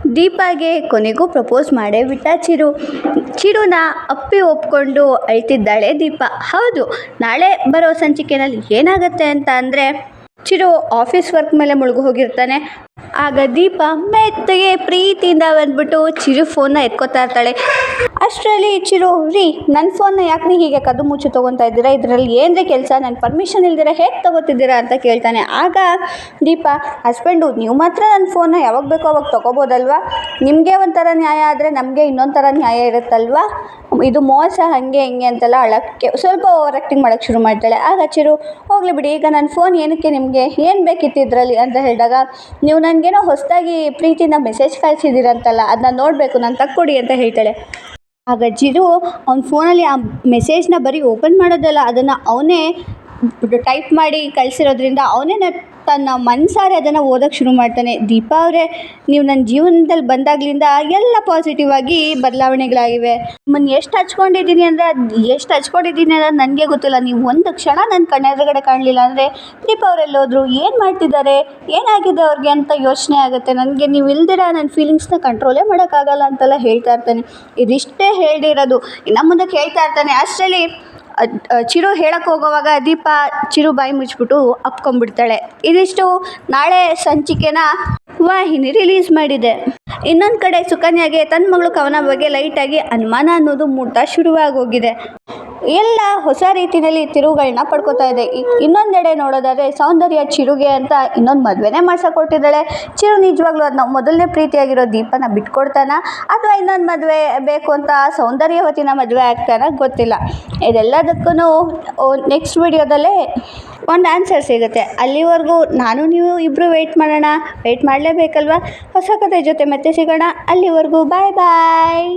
ದೀಪಾಗೆ ಕೊನೆಗೂ ಪ್ರಪೋಸ್ ಮಾಡೇ ಬಿಟ್ಟ ಚಿರು. ಚಿರುನ ಅಪ್ಪಿ ಒಪ್ಕೊಂಡು ಅಳ್ತಿದ್ದಾಳೆ ದೀಪ. ಹೌದು, ನಾಳೆ ಬರೋ ಸಂಚಿಕೆನಲ್ಲಿ ಏನಾಗುತ್ತೆ ಅಂತ ಅಂದರೆ, ಚಿರು ಆಫೀಸ್ ವರ್ಕ್ ಮೇಲೆ ಮುಳುಗು ಹೋಗಿರ್ತಾನೆ ಆಗ ದೀಪ ಮೆತ್ತಗೆ ಪ್ರೀತಿಯಿಂದ ಬಂದ್ಬಿಟ್ಟು ಚಿರು ಫೋನ್ನ ಎತ್ಕೋತಾ ಇರ್ತಾಳೆ. ಅಷ್ಟರಲ್ಲಿ ಚಿರು, ರೀ ನನ್ನ ಫೋನ್ನ ಯಾಕೆ ನೀವು ಹೀಗೆ ಕದು ಮುಚ್ಚು ತೊಗೊತಾ ಇದ್ದೀರಾ? ಇದರಲ್ಲಿ ಏನ್ರಿ ಕೆಲಸ? ನನ್ನ ಪರ್ಮಿಷನ್ ಇಲ್ದಿರ ಹೇಗೆ ತೊಗೋತಿದ್ದೀರಾ ಅಂತ ಕೇಳ್ತಾನೆ. ಆಗ ದೀಪ, ಹಸ್ಬೆಂಡು, ನೀವು ಮಾತ್ರ ನನ್ನ ಫೋನ್ನ ಯಾವಾಗ ಬೇಕೋ ಅವಾಗ ತೊಗೋಬೋದಲ್ವಾ? ನಿಮಗೆ ಒಂಥರ ನ್ಯಾಯ ಆದರೆ ನಮಗೆ ಇನ್ನೊಂದು ಥರ ನ್ಯಾಯ ಇರುತ್ತಲ್ವಾ? ಇದು ಮೋಸ, ಹಾಗೆ, ಹಿಂಗೆ ಅಂತೆಲ್ಲ ಅಳಕ್ಕೆ ಸ್ವಲ್ಪ ಓವರ್ ಆ್ಯಕ್ಟಿಂಗ್ ಮಾಡೋಕ್ಕೆ ಶುರು ಮಾಡ್ತಾಳೆ. ಆಗ ಚಿರು, ಹೋಗಲಿ ಬಿಡಿ, ಈಗ ನನ್ನ ಫೋನ್ ಏನಕ್ಕೆ ನಿಮಗೆ? ಏನು ಬೇಕಿತ್ತು ಇದರಲ್ಲಿ? ಅಂತ ಹೇಳಿದಾಗ, ನೀವು ನನಗೇನೋ ಹೊಸದಾಗಿ ಪ್ರೀತಿಯಿಂದ ಮೆಸೇಜ್ ಕಳಿಸಿದ್ದೀರಂತಲ್ಲ ಅದನ್ನ ನೋಡಬೇಕು, ನಾನು ತಕ್ಕೊಡಿ ಅಂತ ಹೇಳ್ತಾಳೆ. ಆಗ ಚಿರು ಅವ್ನ ಫೋನಲ್ಲಿ ಆ ಮೆಸೇಜ್ನ ಬರೀ ಓಪನ್ ಮಾಡೋದಲ್ಲ, ಅದನ್ನು ಅವನೇ ಟೈಪ್ ಮಾಡಿ ಕಳಿಸಿರೋದ್ರಿಂದ ಅವನೇ ತನ್ನ ಮನಸಾರೆ ಅದನ್ನು ಓದೋಕ್ಕೆ ಶುರು ಮಾಡ್ತಾನೆ. ದೀಪಾ ಅವರೇ, ನೀವು ನನ್ನ ಜೀವನದಲ್ಲಿ ಬಂದಾಗ್ಲಿಂದ ಎಲ್ಲ ಪಾಸಿಟಿವ್ ಆಗಿ ಬದಲಾವಣೆಗಳಾಗಿವೆ. ನಿಮ್ಮನ್ನು ಎಷ್ಟು ಹಚ್ಕೊಂಡಿದ್ದೀನಿ ಅಂದರೆ ಅದು ಎಷ್ಟು ಹಚ್ಕೊಂಡಿದ್ದೀನಿ ಅಂದರೆ ನನಗೆ ಗೊತ್ತಿಲ್ಲ. ನೀವು ಒಂದು ಕ್ಷಣ ನನ್ನ ಕಣ್ಣೆದುರುಗಡೆ ಕಾಣಲಿಲ್ಲ ಅಂದರೆ, ದೀಪಾ ಅವರೆಲ್ಲೋದ್ರು ಏನು ಮಾಡ್ತಿದ್ದಾರೆ? ಏನಾಗಿದೆ ಅವ್ರಿಗೆ ಅಂತ ಯೋಚನೆ ಆಗುತ್ತೆ. ನನಗೆ ನೀವು ಇಲ್ದಿರ ನನ್ನ ಫೀಲಿಂಗ್ಸ್ನ ಕಂಟ್ರೋಲೇ ಮಾಡೋಕ್ಕಾಗಲ್ಲ ಅಂತೆಲ್ಲ ಹೇಳ್ತಾ ಇರ್ತಾನೆ. ಇದಿಷ್ಟೇ ಹೇಳಿರೋದು ನಮ್ಮ ಮುಂದಕ್ಕೆ ಹೇಳ್ತಾ ಇರ್ತಾನೆ. ಅಷ್ಟರಲ್ಲಿ ಚಿರು ಹೇಳಕ್ಕೆ ಹೋಗೋವಾಗ ದೀಪ ಚಿರು ಬಾಯಿ ಮುಚ್ಬಿಟ್ಟು ಅಪ್ಕೊಂಡ್ಬಿಡ್ತಾಳೆ. ಇದಿಷ್ಟು ನಾಳೆ ಸಂಚಿಕೆನ ವಾಹಿನಿ ರಿಲೀಸ್ ಮಾಡಿದೆ. ಇನ್ನೊಂದು ಕಡೆ ಸುಕನ್ಯಾಗೆ ತನ್ನ ಮಗಳು ಕವನ ಬಗ್ಗೆ ಲೈಟಾಗಿ ಅನುಮಾನ ಅನ್ನೋದು ಮೂಡ್ತಾ ಶುರುವಾಗೋಗಿದೆ. ಎಲ್ಲ ಹೊಸ ರೀತಿಯಲ್ಲಿ ತಿರುವುಗಳನ್ನ ಪಡ್ಕೋತಾ ಇದೆ. ಇನ್ನೊಂದೆಡೆ ನೋಡೋದಾದರೆ ಸೌಂದರ್ಯ ಚಿರುಗೆ ಅಂತ ಇನ್ನೊಂದು ಮದುವೆನೇ ಮಾಡ್ಸಕ್ಕೆ ಕೊಟ್ಟಿದ್ದಾಳೆ ಚಿರು ನಿಜವಾಗ್ಲೂ ಅದನ್ನ ಮೊದಲನೇ ಪ್ರೀತಿಯಾಗಿರೋ ದೀಪನ ಬಿಟ್ಕೊಡ್ತಾನ? ಅಥವಾ ಇನ್ನೊಂದು ಮದುವೆ ಬೇಕು ಅಂತ ಸೌಂದರ್ಯವತಿನ ಮದುವೆ ಆಗ್ತಾನ ಗೊತ್ತಿಲ್ಲ. ಇದೆಲ್ಲದಕ್ಕೂ ನೆಕ್ಸ್ಟ್ ವಿಡಿಯೋದಲ್ಲೇ ಒಂದು ಆನ್ಸರ್ ಸಿಗುತ್ತೆ. ಅಲ್ಲಿವರೆಗೂ ನಾನು, ನೀವು ಇಬ್ಬರು ವೆಯ್ಟ್ ಮಾಡೋಣ. ವೆಯ್ಟ್ ಮಾಡಲೇಬೇಕಲ್ವಾ? ಹೊಸ ಕಥೆ ಜೊತೆ ಮತ್ತೆ ಸಿಗೋಣ. ಅಲ್ಲಿವರೆಗೂ ಬಾಯ್ ಬಾಯ್